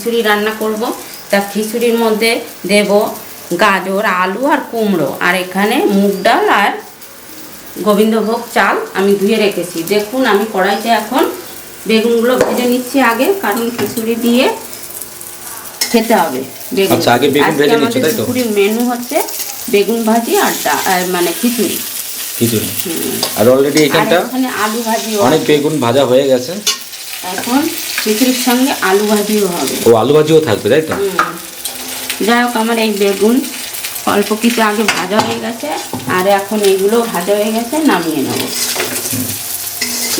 খিচুড়ি রান্না করব। তা খিচুড়ির মধ্যে দেব গাজর আলু আর কুমড়ো। আর এখানে মুগ ডাল আর গোবিন্দভোগ চাল আমি ধুয়ে রেখেছি। দেখুন আমি কড়াইতে এখন বেগুনগুলো ভেজে নিচ্ছি আগে কারণ খিচুড়ি দিয়ে খেতে হবে বেগুন। আচ্ছা, আগে বেগুন ভেজে নিচ্ছ, তাই তো? দুপুরের মেনু হচ্ছে বেগুন ভাজি আর মানে খিচুড়ি। খিচুড়ি। আর অলরেডি এখানটা আলু ভাজি অনেক বেগুন ভাজা হয়ে গেছে। এখন খিচুড়ির সঙ্গে আলু ভাজিও হবে। ও আলু ভাজিও থাকবে তাই তো? যাই হোক আমার এই বেগুন অল্প কিছু আগে ভাজা হয়ে গেছে আর এখন এইগুলো ভাজা হয়ে গেছে নামিয়ে নেব।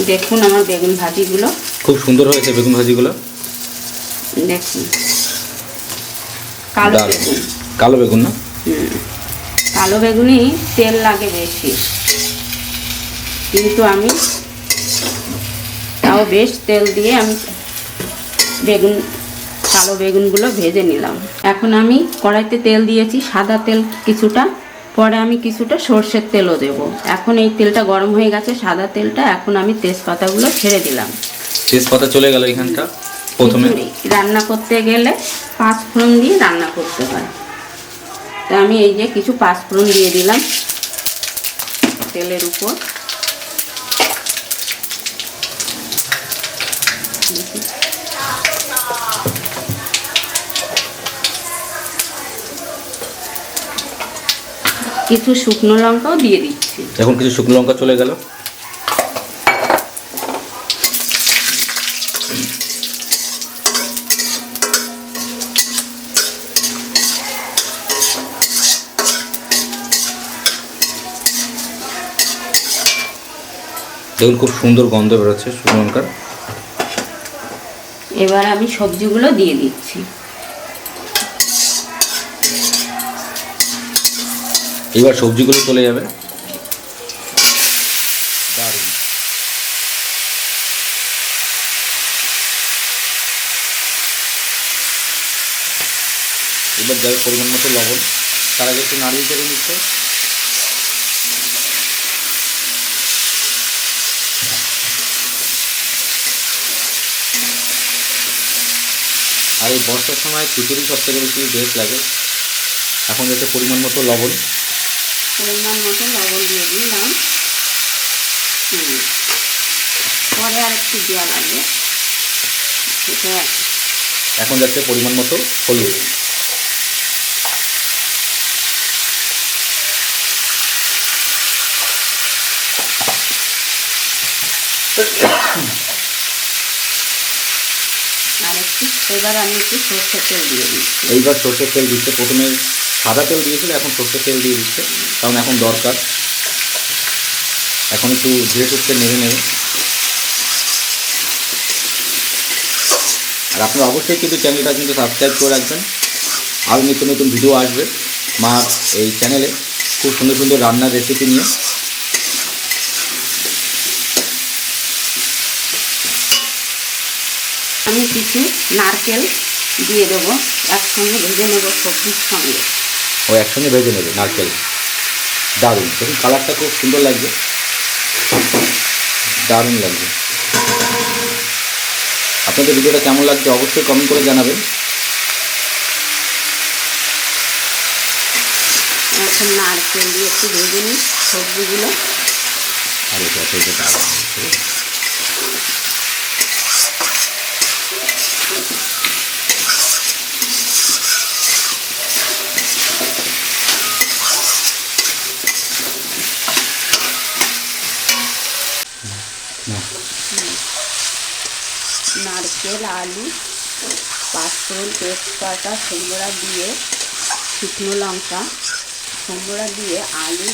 দেখুন আমার বেগুন ভাজিগুলো। খুব সুন্দর হয়েছে বেগুন ভাজিগুলো। দেখুন। কালো বেগুন। কালো বেগুন না। কালো বেগুনই তেল লাগে বেশি। কিন্তু আমি তাও বেশ তেল দিয়ে আমি বেগুন কালো বেগুনগুলো ভেজে নিলাম। এখন আমি কড়াইতে তেল দিয়েছি সাদা তেল কিছুটা। পরে আমি কিছুটা সর্ষের তেলও দেব। এখন এই তেলটা গরম হয়ে গেছে সাদা তেলটা এখন আমি তেজপাতাগুলো ছেড়ে দিলাম। তেজপাতা চলে গেল এখানটা প্রথমে। রান্না করতে গেলে পাঁচ ফোড়ন দিয়ে রান্না করতে হয়। তো আমি এই যে কিছু পাঁচ ফোড়ন দিয়ে দিলাম তেলের উপর। কিছু শুকনো লঙ্কাও দিয়ে দিচ্ছি। এখন কিছু শুকনো লঙ্কা চলে গেল। দেখুন, খুব সুন্দর গন্ধ বেরোচ্ছে শুকনো লঙ্কার। এবার আমি সবজিগুলো দিয়ে দিচ্ছি। এবার সবজিগুলো চলে যাবে। এবার যাবে পরিমাণ মতো লবণ। তার আগে একটু নাড়িয়ে চেড়ে নিচ্ছে। আর এই বর্ষার সময় খিচুড়ি সব থেকে বেশি বেশ লাগে। এখন যাতে পরিমাণ মতো লবণ। পরিমাণ মতো লবণ দিয়ে দিলাম। পরে আর একটু দেওয়া লাগবে এখন যাচ্ছে পরিমাণ মতো হলুদ। আর একটু এবার আমি একটু তেল দিয়ে দিচ্ছি। এইবার সর্ষের তেল দিচ্ছে। প্রথমে সাদা তেল দিয়েছিল, এখন সর্ষের তেল দিয়ে দিচ্ছে, কারণ এখন দরকার। এখন একটু ধীরে সুস্থে নেড়ে নেবে আর আপনারা অবশ্যই কিন্তু চ্যানেলটা কিন্তু সাবস্ক্রাইব করে রাখবেন। আরও নিত্য নতুন ভিডিও আসবে। মা এই চ্যানেলে খুব সুন্দর সুন্দর রান্নার রেসিপি নিয়ে। আমি কিছু নারকেল দিয়ে দেবো একসঙ্গে ভেজে নেব সবজির সঙ্গে। ও একসঙ্গে ভেজে নেবে নারকেল। দারুণ। দেখুন কালারটা খুব সুন্দর লাগবে দারুণ লাগবে আপনাদের ভিডিওটা কেমন লাগছে অবশ্যই কমেন্ট করে জানাবেন। এখন নারকেল দিয়ে একটু ভেজে নিই সবজিগুলো। আর এটা দারুণ হয়েছে। না, নারকেল আলু পাঁচফোড়ন তেজপাতা সোমবড়া দিয়ে শুকনো লঙ্কা সোমবড়া দিয়ে আলু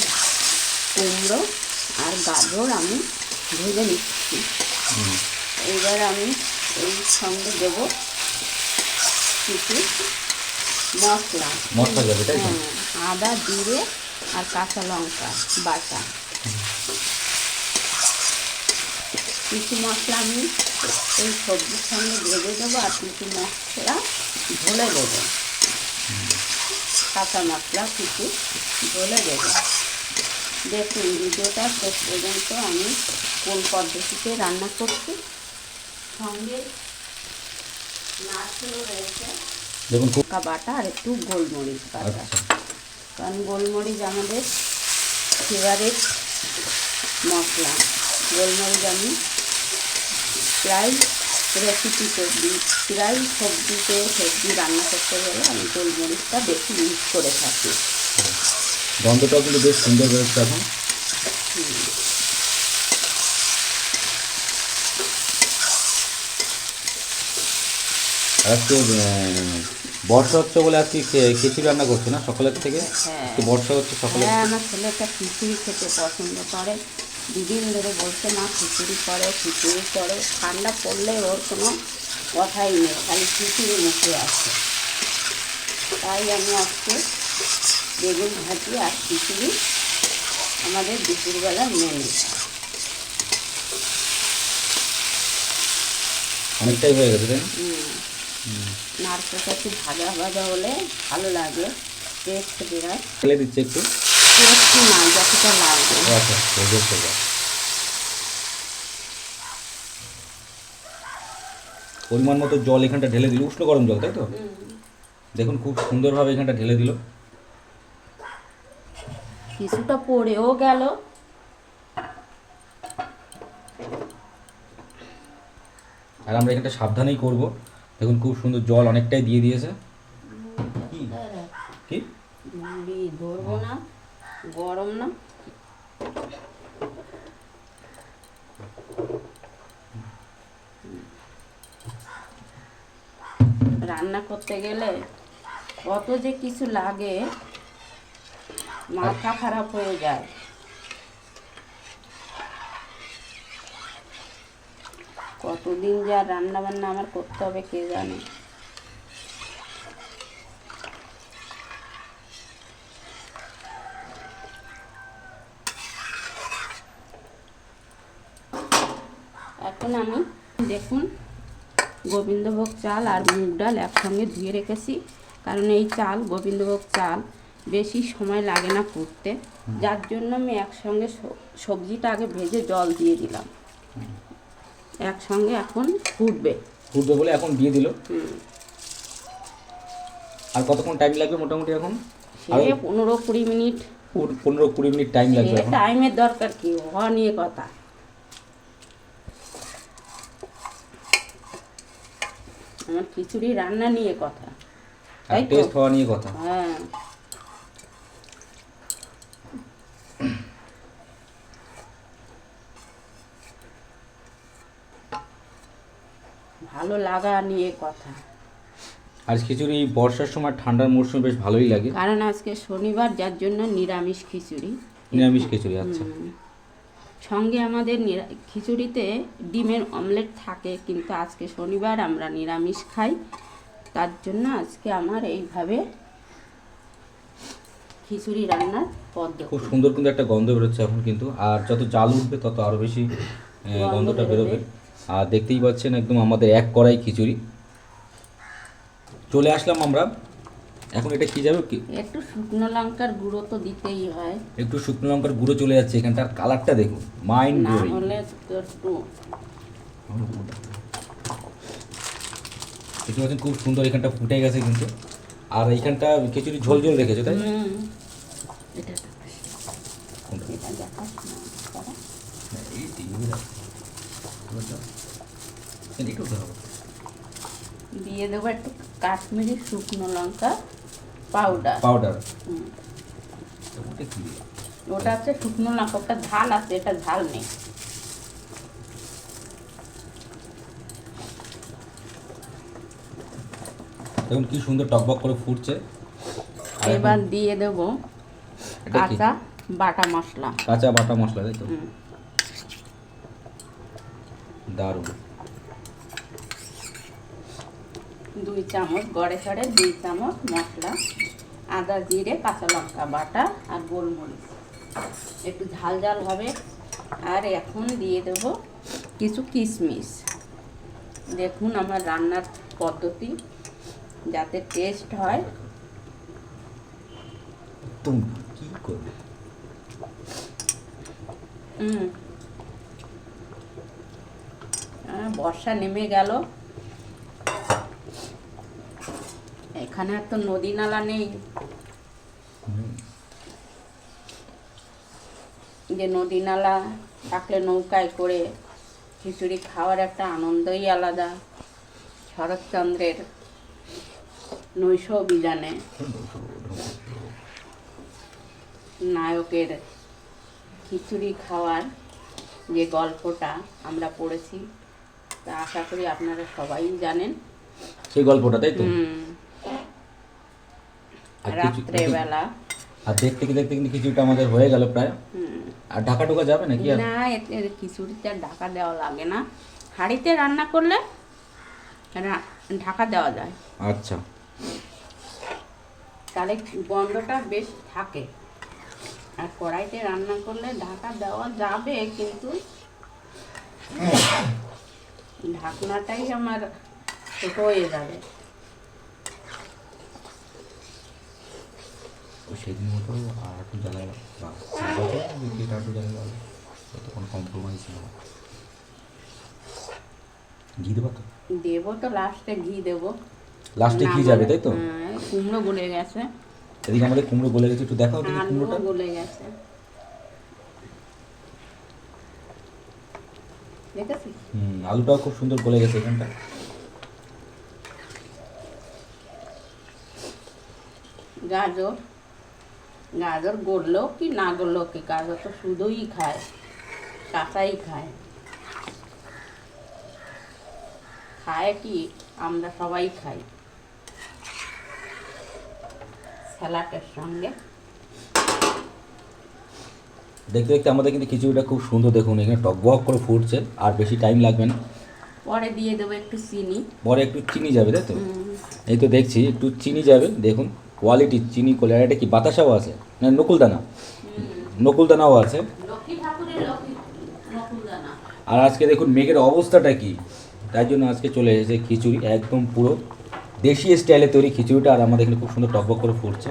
কুমড়ো আর গাজর আমি ভেজে নিচ্ছি। এবার আমি এই সঙ্গে দেবো কিছু মশলা। মশলা যাবে তাই হ্যাঁ আদা জিরে আর কাঁচা লঙ্কা বাটা। কিছু মশলা আমি এই সবজির সঙ্গে ভেজে দেবো আর কিছু মশলা ঢলে দেবো। কাঁচা মশলা কিছু ঢলে দেবো। দেখুন ভিডিওটা শেষ পর্যন্ত আমি কোন পদ্ধতিতে রান্না করছি। সঙ্গে রয়েছে। দেখুন বাটা আর একটু গোলমরিচ বাটা। আচ্ছা। কারণ গোলমরিচ আমাদের ফেভারিট মশলা। গোলমরিচ আমি প্রায় রেসিপিতে দিই প্রায় সবজিতে সবজি রান্না করতে গেলে আমি গোলমরিচটা বেশি ইউজ করে থাকি। গন্ধটাও কিন্তু বেশ সুন্দর হয়েছে এখন আজকে বর্ষা হচ্ছে বলে আজকে খিচুড়ি রান্না করছে না সকালের থেকে? হ্যাঁ। বর্ষা হচ্ছে সকালের হ্যাঁ আমার ছেলেটা খিচুড়ি খেতে পছন্দ করে। দুদিন ধরে বলছে না খিচুড়ি করে খিচুড়ি করে। ঠান্ডা পড়লে ওর কোনো কথাই নেই খালি খিচুড়ি মুখে আসে তাই আমি আজকে বেগুন ভাজি আর খিচুড়ি আমাদের দুপুরবেলার মেনু অনেকটাই হয়ে গেছে তাই নারকেলটা একটু ভাজা ভাজা হলে ভালো লাগে টেস্ট বেরোয়। ফেলে দিচ্ছে একটু। টেস্ট না যতটা লাগবে আচ্ছা ভেজে ফেলে। পরিমাণ মতো জল এখানটা ঢেলে দিল উষ্ণ গরম জল তাই তো? দেখুন খুব সুন্দরভাবে এখানটা ঢেলে দিল। কিছুটা পড়েও গেল। আর আমরা এখানটা সাবধানেই করব। দেখুন খুব সুন্দর জল অনেকটাই দিয়ে দিয়েছে। কি? কি? ধরবো না। গরম না। রান্না করতে গেলে কত যে কিছু লাগে, মাথা খারাপ হয়ে যায়। কতদিন যা রান্না বান্না আমার করতে হবে কে জানে এখন আমি দেখুন গোবিন্দভোগ চাল আর মুগ ডাল একসঙ্গে ধুয়ে রেখেছি। কারণ এই চাল গোবিন্দভোগ চাল বেশি সময় লাগে না ফুটতে যার জন্য আমি একসঙ্গে সবজিটা আগে ভেজে জল দিয়ে দিলাম। একসঙ্গে এখন ফুটবে। ফুটবে বলে এখন দিয়ে দিল? আর কতক্ষণ টাইম লাগবে মোটামুটি এখন? সে পনেরো কুড়ি মিনিট। পনেরো কুড়ি মিনিট টাইম লাগবে টাইমের দরকার কি? হওয়া নিয়ে কথা। আমার খিচুড়ি রান্না নিয়ে কথা। আর টেস্ট হওয়া নিয়ে কথা। হ্যাঁ। ভালো লাগা নিয়ে কথা। আর খিচুড়ি বর্ষার সময় ঠান্ডার মরশুমে বেশ ভালোই লাগে। কারণ আজকে শনিবার যার জন্য নিরামিষ খিচুড়ি। নিরামিষ খিচুড়ি আচ্ছা। সঙ্গে আমাদের নিরা- খিচুড়িতে ডিমের অমলেট থাকে কিন্তু আজকে শনিবার আমরা নিরামিষ খাই। তার জন্য আজকে আমার এইভাবে খিচুড়ি রান্নার পদ্ধতি। খুব সুন্দর কিন্তু একটা গন্ধ বেরোচ্ছে এখন কিন্তু আর যত জাল উঠবে তত আরও বেশি গন্ধটা বেরোবে। বেরোবে। আর দেখতেই পাচ্ছেন একদম আমাদের এক কড়াই খিচুড়ি। চলে আসলাম আমরা এখন এটা কি যাবে কি? একটু শুকনো লঙ্কার গুঁড়ো তো দিতেই হয়। একটু শুকনো লঙ্কার গুঁড়ো চলে যাচ্ছে এখানটার কালারটা দেখুন মাইন্ড না ব্লোয়িং হলে একটু দেখতে পাচ্ছেন খুব সুন্দর এখানটা ফুটে গেছে কিন্তু। আর এইখানটা খিচুড়ি ঝোল ঝোল রেখেছে তাই? দাও। দিয়ে দেবো একটু কাশ্মীরি শুকনো লঙ্কা। পাউডার। পাউডার। ওটা কি? ওটা হচ্ছে শুকনো লঙ্কা ওটা ঝাল আছে এটা ঝাল নেই। দেখুন কি সুন্দর টকবক করে ফুটছে। এবার দিয়ে দেবো কাঁচা বাটা মশলা। কাঁচা বাটা মশলা তাই তো। দারুণ। দুই চামচ গড়ে সড়ে দুই চামচ মশলা আদা জিরে কাঁচা লঙ্কা বাটা আর গোলমরিচ। একটু ঝাল ঝাল হবে। আর এখন দিয়ে দেব কিছু কিশমিশ। দেখুন আমার রান্নার পদ্ধতি যাতে টেস্ট হয়। তুমি কি করবে? বর্ষা নেমে গেল। এখানে আর তো নদী নালা নেই। যে নদী নালা থাকলে নৌকায় করে খিচুড়ি খাওয়ার একটা আনন্দই আলাদা। শরৎচন্দ্রের নৈশ অভিযানে নায়কের খিচুড়ি খাওয়ার যে গল্পটা আমরা পড়েছি তা আশা করি আপনারা সবাই জানেন। সেই গল্পটা তাই তো? রাত্রেবেলা। আর দেখতে কি দেখতে কিন্তু কিছুটা আমাদের হয়ে গেল প্রায়। আর ঢাকা ঢোকা যাবে নাকি না খিচুড়িতে আর ঢাকা দেওয়া লাগে না। হাঁড়িতে রান্না করলে ঢাকা দেওয়া যায়। আচ্ছা। তাহলে গন্ধটা বেশ থাকে। আর কড়াইতে রান্না করলে ঢাকা দেওয়া যাবে কিন্তু ঢাকনাটাই আমার ছোট হয়ে যাবে। সেদিন মতো আর একটু জ্বালা তো কোনো কম্প্রোমাইজ নেই ঘি দেবো তো? দেবো তো লাস্টে ঘি দেবো। লাস্টে ঘি যাবে তাই তো? হ্যাঁ, কুমড়ো গলে গেছে। এদিকে আমাদের কুমড়ো গলে গেছে একটু দেখাও দেখি কুমড়োটা। গলে গেছে। হুম আলুটাও খুব সুন্দর গলে গেছে এখানটা। গাজর। গাজর গড়লো কি না গড়লো কি? গাজর তো শুধুই খায় কাঁচাই খায়। খায় কি? আমরা সবাই খাই। স্যালাডের সঙ্গে। দেখতে দেখতে আমাদের কিন্তু খিচুড়িটা খুব সুন্দর দেখুন এখানে টক টকবক করে ফুটছে আর বেশি টাইম লাগবে না। পরে দিয়ে দেবো একটু চিনি। পরে একটু চিনি যাবে তাই তো? এই তো দেখছি একটু চিনি যাবে দেখুন। কোয়ালিটি চিনি কোলে আর এটা কি বাতাসাও আছে? না নকুলদানা? নকুলদানাও আছে। আর আজকে দেখুন মেঘের অবস্থাটা কি? তাই জন্য আজকে চলে এসেছে খিচুড়ি একদম পুরো দেশি স্টাইলে তৈরি খিচুড়িটা আর আমাদের এখানে খুব সুন্দর টকবক করে ফুটছে।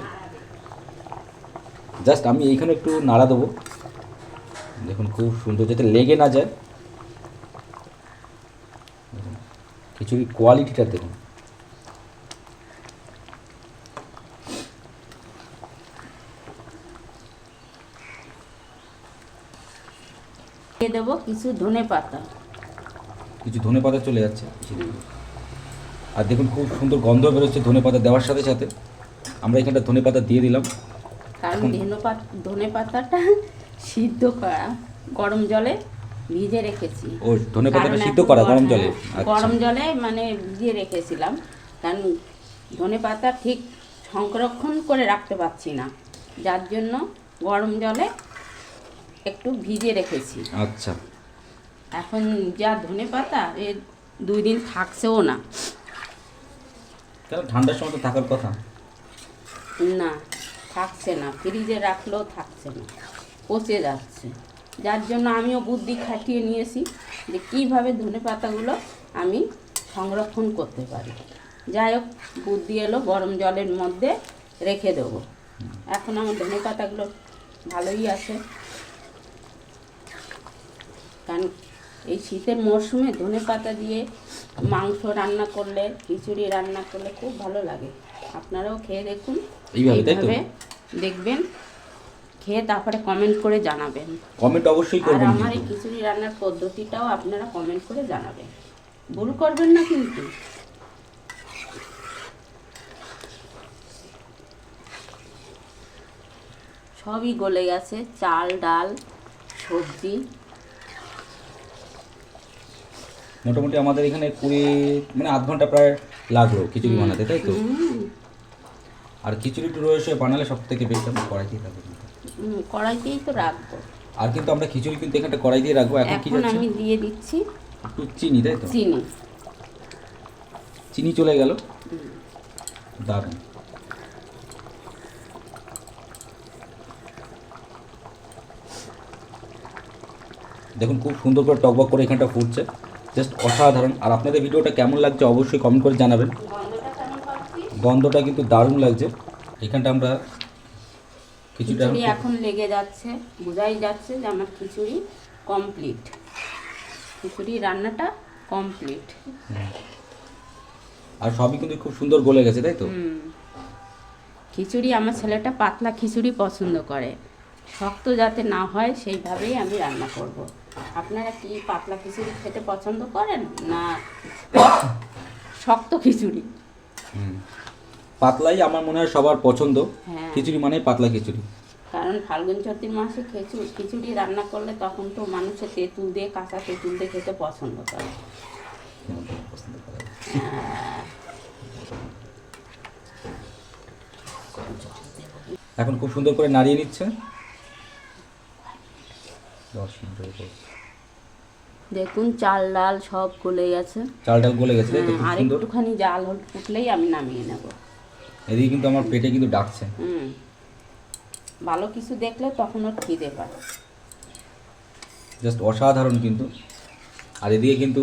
জাস্ট আমি এইখানে একটু নাড়া দেবো। দেখুন খুব সুন্দর যাতে লেগে না যায়। খিচুড়ির কোয়ালিটিটা দেখুন। দিয়ে দেবো কিছু ধনে পাতা। কিছু ধনে পাতা চলে যাচ্ছে। আর দেখুন খুব সুন্দর গন্ধ বেরোচ্ছে ধনে পাতা দেওয়ার সাথে সাথে। আমরা এখানটা ধনে পাতা দিয়ে দিলাম। কারণ ধনে পাতা ধনে পাতাটা সিদ্ধ করা গরম জলে ভিজে রেখেছি। ও ধনে পাতাটা সিদ্ধ করা গরম জলে? আচ্ছা। গরম জলে মানে ভিজিয়ে রেখেছিলাম। কারণ ধনে পাতা ঠিক সংরক্ষণ করে রাখতে পারছি না। যার জন্য গরম জলে একটু ভিজে রেখেছি। আচ্ছা। এখন যা ধনে পাতা এ দুই দিন থাকছেও না। ঠান্ডার সময় তো থাকার কথা। না থাকছে না। ফ্রিজে রাখলেও থাকছে না। পচে যাচ্ছে। যার জন্য আমিও বুদ্ধি খাটিয়ে নিয়েছি যে কীভাবে ধনে পাতাগুলো আমি সংরক্ষণ করতে পারি। যাই হোক বুদ্ধি এলো গরম জলের মধ্যে রেখে দেবো। এখন আমার ধনে পাতাগুলো ভালোই আছে। কারণ এই শীতের মরশুমে ধনে পাতা দিয়ে মাংস রান্না করলে খিচুড়ি রান্না করলে খুব ভালো লাগে। আপনারাও খেয়ে দেখুন। এইভাবে, দেখবেন। খেয়ে তারপরে কমেন্ট করে জানাবেন। কমেন্ট অবশ্যই আর করবেন আমার এই খিচুড়ি রান্নার পদ্ধতিটাও আপনারা কমেন্ট করে জানাবেন। ভুল করবেন না কিন্তু। সবই গলে গেছে চাল ডাল সবজি। মোটামুটি আমাদের এখানে কুড়ি মানে আধ ঘণ্টা প্রায় লাগল খিচুড়ি বানাতে তাই তো? আর খিচুড়ি টুড়ো এসে বানালে সব থেকে বেশি আমরা কড়াইতেই কড়াইতেই তো রাখব। আর কিন্তু আমরা খিচুড়ি কিন্তু এখানটা কড়াই দিয়ে রাখব এখন কি যাচ্ছে? আমি দিয়ে দিচ্ছি একটু চিনি তাই তো? চিনি। চিনি চলে গেল? দারুণ। দেখুন খুব সুন্দর করে টকবক করে এখানটা ফুটছে। জাস্ট অসাধারণ। আর আপনাদের ভিডিওটা কেমন লাগছে অবশ্যই কমেন্ট করে জানাবেন। গন্ধটা কিন্তু দারুণ লাগছে। এখানটা আমরা কিছুটা এখন লেগে যাচ্ছে। বোঝাই যাচ্ছে যে আমার খিচুড়ি কমপ্লিট খিচুড়ি রান্নাটা কমপ্লিট আর সবই কিন্তু খুব সুন্দর গলে গেছে তাই তো? খিচুড়ি আমার ছেলেটা পাতলা খিচুড়ি পছন্দ করে। শক্ত যাতে না হয় সেইভাবেই আমি রান্না করব। আপনারা কি পাতলা খিচুড়ি খেতে পছন্দ করেন না শক্ত খিচুড়ি পাতলাই আমার মনে হয় সবার পছন্দ হ্যাঁ। খিচুড়ি মানে পাতলা খিচুড়ি কারণ ফাল্গুন চৈত্র মাসে খিচুড়ি খিচুড়ি রান্না করলে তখন তো মানুষের তেঁতুল দিয়ে কাঁচা তেঁতুল দিয়ে খেতে পছন্দ করে পছন্দ করে। এখন খুব সুন্দর করে নাড়িয়ে নিচ্ছে দশ মিনিটের উপর। দেখুন চাল ডাল সব গলে গেছে। চাল ডাল গলে গেছে আর একটুখানি জাল হল ফুটলেই আমি নামিয়ে নেব। এদিকে কিন্তু আমার পেটে কিন্তু ডাকছে। হুম ভালো কিছু দেখলে তখন ওর খিদে পায়। জাস্ট অসাধারণ কিন্তু। আর এদিকে কিন্তু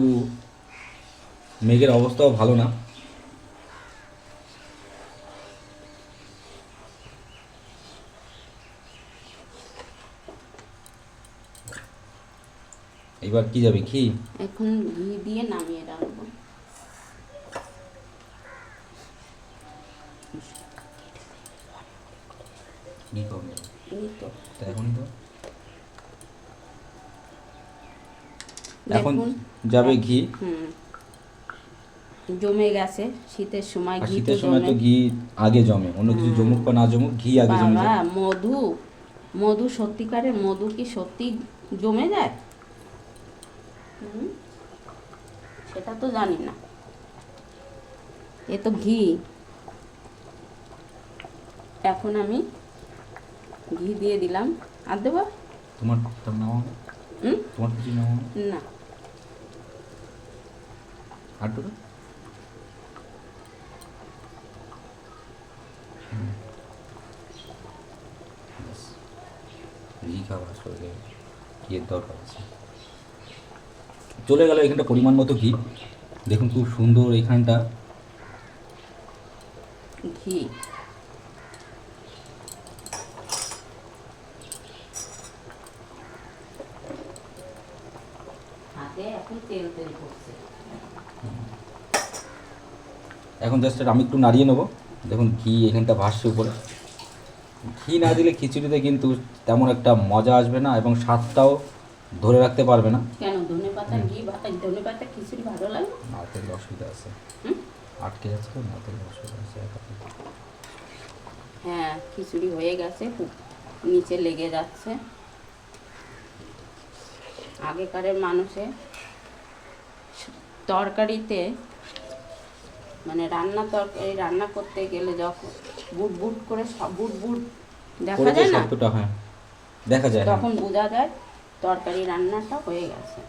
মেঘের অবস্থাও ভালো না। এবার কি যাবে কি? এখন ঘি দিয়ে নামিয়ে রাখব। এখন তো? এখন যাবে ঘি? জমে গেছে শীতের সময় ঘি শীতের সময় তো ঘি আগে জমে অন্য কিছু জমুক বা না জমুক ঘি আগে জমে মধু মধু সত্যিকারের মধু কি সত্যি জমে যায়? সেটা তো জানি না। এ তো ঘি। এখন আমি ঘি দিয়ে দিলাম। আর দেবো? তোমার নাও। তোমার কিছু নাও। না। আর ঘি খাওয়া ঘিয়ের দরকার আছে। চলে গেল এখানটা পরিমাণ মতো ঘি। দেখুন খুব সুন্দর এখানটা। ঘি। এখন জাস্ট আমি একটু নাড়িয়ে নেব। দেখুন ঘি এখানটা ভাসছে উপরে। ঘি না দিলে খিচুড়িতে কিন্তু তেমন একটা মজা আসবে না এবং স্বাদটাও ধরে রাখতে পারবে না। কেন? ধনে পাতা ঘি ভাতা ধনে পাতা খিচুড়ি ভালো লাগে? নারকেল অসুবিধা আছে। আটকে যাচ্ছে তো অসুবিধা আছে হ্যাঁ খিচুড়ি হয়ে গেছে নিচে লেগে যাচ্ছে। আগেকারের মানুষে তরকারিতে মানে রান্না তরকারি রান্না করতে গেলে যখন বুট বুট করে সব বুট বুট দেখা যায় না? দেখা যায়। তখন বোঝা যায় তরকারি রান্নাটা হয়ে গেছে।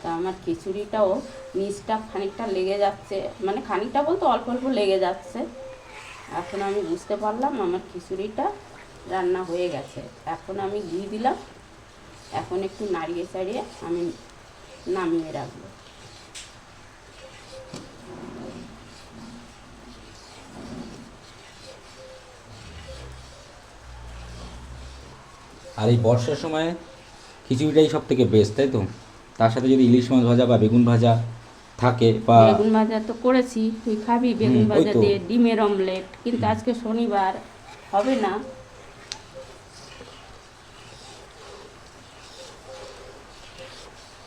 তা আমার খিচুড়িটাও নিচটা খানিকটা লেগে যাচ্ছে। মানে খানিকটা বলতে অল্প অল্প লেগে যাচ্ছে। এখন আমি বুঝতে পারলাম আমার খিচুড়িটা রান্না হয়ে গেছে। এখন আমি ঘি দিলাম। এখন একটু নাড়িয়ে চাড়িয়ে আমি নামিয়ে রাখব। আর এই বর্ষার সময় খিচুড়িটাই সব থেকে বেস্ট তাই তো? তার সাথে যদি ইলিশ মাছ ভাজা বা বেগুন ভাজা থাকে বা বেগুন ভাজা তো করেছি তুই খাবি বেগুন ভাজা দিয়ে ডিমের অমলেট কিন্তু আজকে শনিবার হবে না?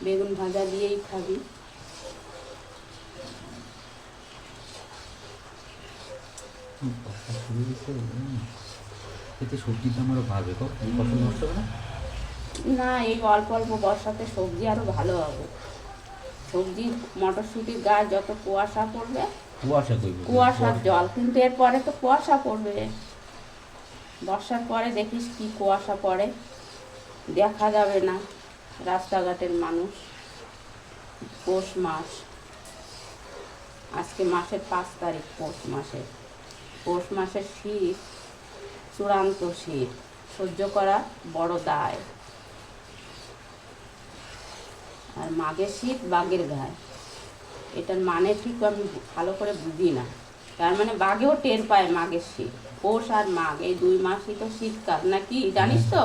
বেগুন ভাজা দিয়েই খাবি। এতে সবজির দাম আরও বাড়বে ফসল নষ্ট হবে না? না এই অল্প অল্প বর্ষাতে সবজি আরও ভালো হবে। সবজি মটরশুঁটির গায়ে যত কুয়াশা পড়বে কুয়াশা করবে কুয়াশার জল। কিন্তু এরপরে তো কুয়াশা পড়বে। বর্ষার পরে দেখিস কি কুয়াশা পড়ে। দেখা যাবে না রাস্তাঘাটের মানুষ। পৌষ মাস। আজকে মাসের পাঁচ তারিখ পৌষ মাসে পৌষ মাসের শীত চূড়ান্ত শীত সহ্য করা বড় দায়। আর মাঘের শীত বাঘের গায়ে এটার মানে ঠিক আমি ভালো করে বুঝি না। তার মানে বাঘেও টের পায় মাঘের শীত। পৌষ আর মাঘ এই দুই মাসই তো শীতকাল নাকি? জানিস তো।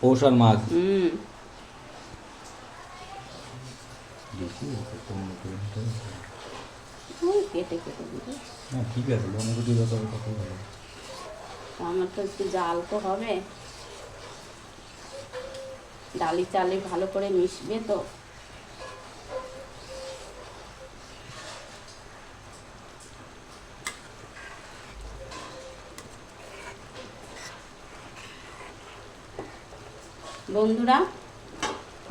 পৌষ আর মাঘ। হুম। কেটে কেটে দিবি। ঠিক আছে অনুভূতি যত হবে ততই ভালো আমার তো একটু জাল তো হবে। ডালি চালে ভালো করে মিশবে তো। বন্ধুরা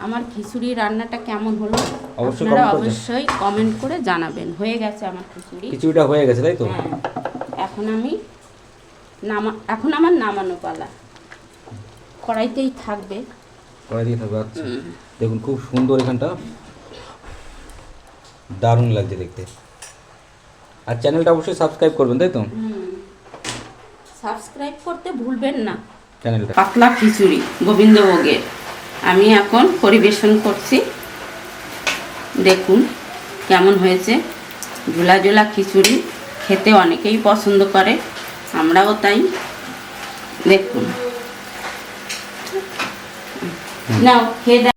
আমার খিচুড়ি রান্নাটা কেমন হলো? অবশ্যই আপনারা অবশ্যই কমেন্ট করে জানাবেন। হয়ে গেছে আমার খিচুড়ি। খিচুড়িটা হয়ে গেছে তাই তো? হ্যাঁ। এখন আমি নামা এখন আমার নামানো পালা। কড়াইতেই থাকবে। কড়াই দিয়ে থাকবে আচ্ছা। দেখুন খুব সুন্দর এখানটা। দারুণ লাগছে দেখতে। আর চ্যানেলটা অবশ্যই সাবস্ক্রাইব করবেন তাই তো? সাবস্ক্রাইব করতে ভুলবেন না। চ্যানেলটা। পাতলা খিচুড়ি গোবিন্দভোগের আমি এখন পরিবেশন করছি। দেখুন কেমন হয়েছে। ঝোলা ঝোলা খিচুড়ি খেতে অনেকেই পছন্দ করে। আমরাও তাই দেখুন। নাও খেয়ে